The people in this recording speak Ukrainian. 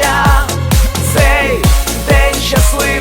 життя, цей день щасливий.